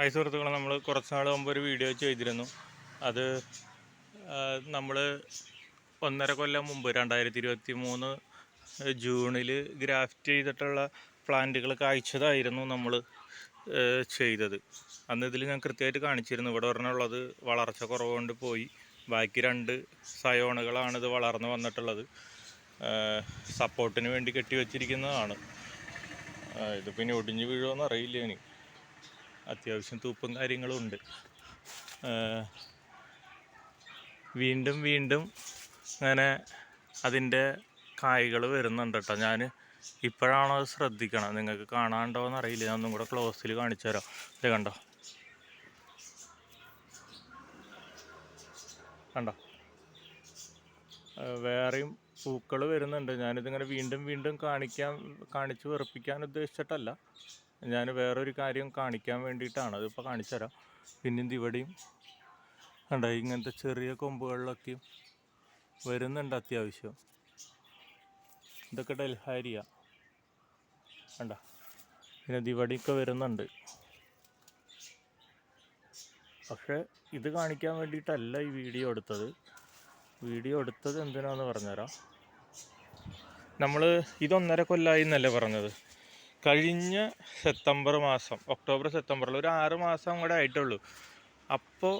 Hi സുഹൃത്തുക്കളെ നമ്മൾ കുറച്ച് നാൾ മുമ്പ് ഒരു വീഡിയോ ചെയ്തിരുന്നു. അത് നമ്മൾ ഒന്നര കൊല്ലം മുമ്പ് രണ്ടായിരത്തി ഇരുപത്തി മൂന്ന് ജൂണിൽ ഗ്രാഫ്റ്റ് ചെയ്തിട്ടുള്ള പ്ലാന്റുകൾ കായ്ച്ചതായിരുന്നു നമ്മൾ ചെയ്തത്. അന്ന് ഇതിൽ ഞാൻ കൃത്യമായിട്ട് കാണിച്ചിരുന്നു. ഇവിടെ ഒരെണ്ണമുള്ളത് വളർച്ച കുറവുകൊണ്ട് പോയി. ബാക്കി രണ്ട് സയോണുകളാണ് ഇത് വളർന്നു വന്നിട്ടുള്ളത്. സപ്പോർട്ടിന് വേണ്ടി കെട്ടിവെച്ചിരിക്കുന്നതാണ് ഇത് പിന്നെ ഒടിഞ്ഞു വീഴുമെന്ന് അറിയില്ല ഇനി. അത്യാവശ്യം തൂപ്പും കാര്യങ്ങളും ഉണ്ട്. വീണ്ടും വീണ്ടും അങ്ങനെ അതിന്റെ കായ്കൾ വരുന്നുണ്ട് കേട്ടോ. ഞാൻ ഇപ്പോഴാണോ അത് ശ്രദ്ധിക്കണം നിങ്ങൾക്ക് കാണാണ്ടോ എന്ന് അറിയില്ല ഞാൻ ഒന്നും കൂടെ ക്ലോസിൽ കാണിച്ചു തരാം. ഇത് കണ്ടോ? കണ്ടോ? വേറെയും പൂക്കൾ വരുന്നുണ്ട്. ഞാനിതിങ്ങനെ വീണ്ടും വീണ്ടും കാണിക്കാൻ കാണിച്ച് വെറുപ്പിക്കാൻ ഉദ്ദേശിച്ചിട്ടല്ല. ഞാൻ വേറൊരു കാര്യം കാണിക്കാൻ വേണ്ടിയിട്ടാണ്. അതിപ്പോൾ കാണിച്ചു തരാം. ഇത് ഇവിടെയും കണ്ട ഇങ്ങനത്തെ ചെറിയ കൊമ്പുകളിലൊക്കെയും വരുന്നുണ്ട് അത്യാവശ്യം. ഇതൊക്കെ ഡൽഹാരിയ. കണ്ട പിന്നെ ദിവടിയൊക്കെ വരുന്നുണ്ട്. പക്ഷേ ഇത് കാണിക്കാൻ വേണ്ടിയിട്ടല്ല ഈ വീഡിയോ എടുത്തത്. വീഡിയോ എടുത്തത് എന്തിനാന്ന് പറഞ്ഞുതരാം. നമ്മൾ ഇതൊന്നര കൊല്ലായി എന്നല്ലേ പറഞ്ഞത്? കഴിഞ്ഞ സെപ്റ്റംബർ മാസം ഒക്ടോബർ സെപ്റ്റംബറിൽ ഒരു ആറ് മാസം കൂടെ ആയിട്ടുള്ളൂ. അപ്പോൾ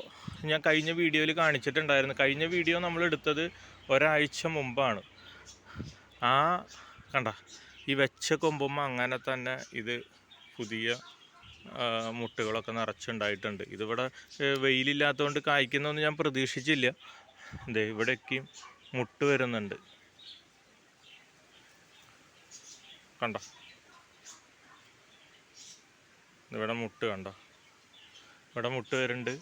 ഞാൻ കഴിഞ്ഞ വീഡിയോയിൽ കാണിച്ചിട്ടുണ്ടായിരുന്നു. കഴിഞ്ഞ വീഡിയോ നമ്മൾ എടുത്തത് ഒരാഴ്ച മുമ്പാണ്. ആ കണ്ട ഈ വെച്ച കൊമ്പും അങ്ങനെ തന്നെ ഇത് പുതിയ മുട്ടുകളൊക്കെ നിറച്ചുണ്ടായിട്ടുണ്ട്. ഇതിവിടെ വെയിലില്ലാത്തതുകൊണ്ട് കായ്ക്കുന്നൊന്നും ഞാൻ പ്രതീക്ഷിച്ചില്ല. ദേ ഇവിടേക്കും മുട്ട് വരുന്നുണ്ട്. കണ്ടോ ഇവിടെ മുട്ട് കണ്ടോ? ഇവിടെ മുട്ട് വരുന്നുണ്ട്.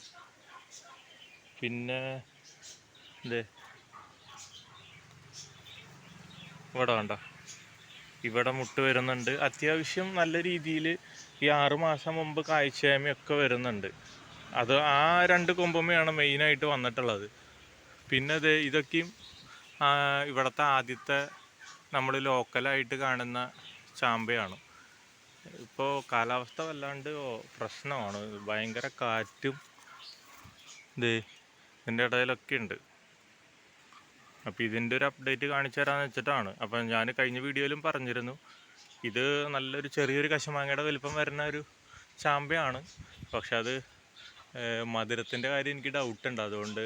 പിന്നെ ഇതേ ഇവിടെ കണ്ടോ? ഇവിടെ മുട്ട് വരുന്നുണ്ട്. അത്യാവശ്യം നല്ല രീതിയിൽ ഈ ആറ് മാസം മുമ്പ് കാഴ്ചയായ്മയൊക്കെ വരുന്നുണ്ട്. അത് ആ രണ്ട് കൊമ്പമ്മയാണ് മെയിനായിട്ട് വന്നിട്ടുള്ളത്. പിന്നെ ഇത് ഇതൊക്കെയും ഇവിടുത്തെ ആദ്യത്തെ നമ്മൾ ലോക്കലായിട്ട് കാണുന്ന ചാമ്പയാണ്. ഇപ്പോൾ കാലാവസ്ഥ വല്ലാണ്ട് പ്രശ്നമാണ്. ഭയങ്കര കാറ്റും ഇത് ഇതിന്റെ ഇടയിലൊക്കെ ഉണ്ട്. അപ്പോൾ ഇതിന്റെ ഒരു അപ്ഡേറ്റ് കാണിച്ചു തരാമെന്ന് വെച്ചിട്ടാണ്. അപ്പം ഞാൻ കഴിഞ്ഞ വീഡിയോയിലും പറഞ്ഞിരുന്നു. ഇത് നല്ലൊരു ചെറിയൊരു കശുമാങ്ങയുടെ വലിപ്പം വരുന്ന ഒരു ചാമ്പയാണ്. പക്ഷെ അത് മധുരത്തിന്റെ കാര്യം എനിക്ക് ഡൗട്ട് ഉണ്ട്. അതുകൊണ്ട്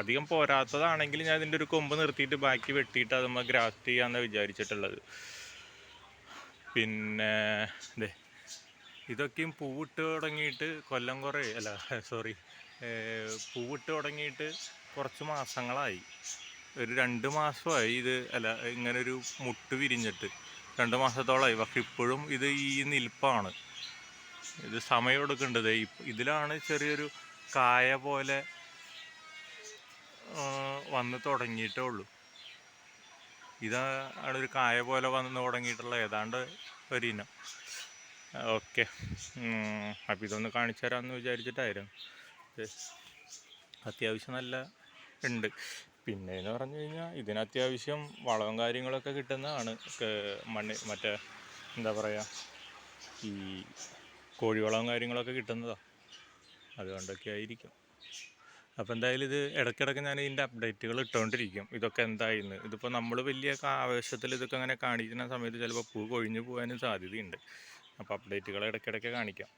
അധികം പോരാത്തതാണെങ്കിൽ ഞാൻ ഇതിന്റെ ഒരു കൊമ്പ് നിർത്തിയിട്ട് ബാക്കി വെട്ടിയിട്ട് അതുമ്മ ഗ്രാഫ്റ്റ് ചെയ്യാമെന്നാണ് വിചാരിച്ചിട്ടുള്ളത്. പിന്നെ ഇതേ ഇതൊക്കെയും പൂവിട്ട് തുടങ്ങിയിട്ട് കൊല്ലം കുറേ അല്ല സോറി പൂവിട്ട് തുടങ്ങിയിട്ട് കുറച്ച് മാസങ്ങളായി. ഒരു രണ്ട് മാസമായി ഇത് അല്ല ഇങ്ങനെ ഒരു മുട്ട് വിരിഞ്ഞിട്ട്. രണ്ട് മാസത്തോളമായി പക്ഷെ ഇപ്പോഴും ഇത് ഈ നിൽപ്പാണ്. ഇത് സമയം എടുക്കേണ്ടത്. ഇതിലാണ് ചെറിയൊരു കായ പോലെ വന്ന് തുടങ്ങിയിട്ടേ ഉള്ളൂ. ഇതാണ് ഒരു കായ പോലെ വന്ന് തുടങ്ങിയിട്ടുള്ള ഏതാണ്ട് ഒരു ഇനം. ഓക്കെ. അപ്പം ഇതൊന്ന് കാണിച്ചു തരാമെന്ന് വിചാരിച്ചിട്ടായിരുന്നു. അത്യാവശ്യം നല്ല ഉണ്ട്. പിന്നെ എന്ന് പറഞ്ഞു കഴിഞ്ഞാൽ ഇതിന് അത്യാവശ്യം വളവും കാര്യങ്ങളൊക്കെ കിട്ടുന്നതാണ്. മണ്ണ് മറ്റേ എന്താ പറയുക ഈ കോഴിവളവും കാര്യങ്ങളൊക്കെ കിട്ടുന്നതാണ് അതുകൊണ്ടൊക്കെ ആയിരിക്കും. അപ്പോൾ എന്തായാലും ഇത് ഇടയ്ക്കിടയ്ക്ക് ഞാൻ ഇതിന്റെ അപ്ഡേറ്റുകൾ ഇട്ടുകൊണ്ടിരിക്കും ഇതൊക്കെ എന്തായിന്ന്. ഇതിപ്പോൾ നമ്മൾ വലിയ ആവേശത്തിൽ ഇതൊക്കെ അങ്ങനെ കാണിക്കുന്ന സമയത്ത് ചിലപ്പോൾ പൂ കൊഴിഞ്ഞു പോകാനും സാധ്യതയുണ്ട്. അപ്പോൾ അപ്ഡേറ്റുകൾ ഇടയ്ക്കിടയ്ക്ക് കാണിക്കാം.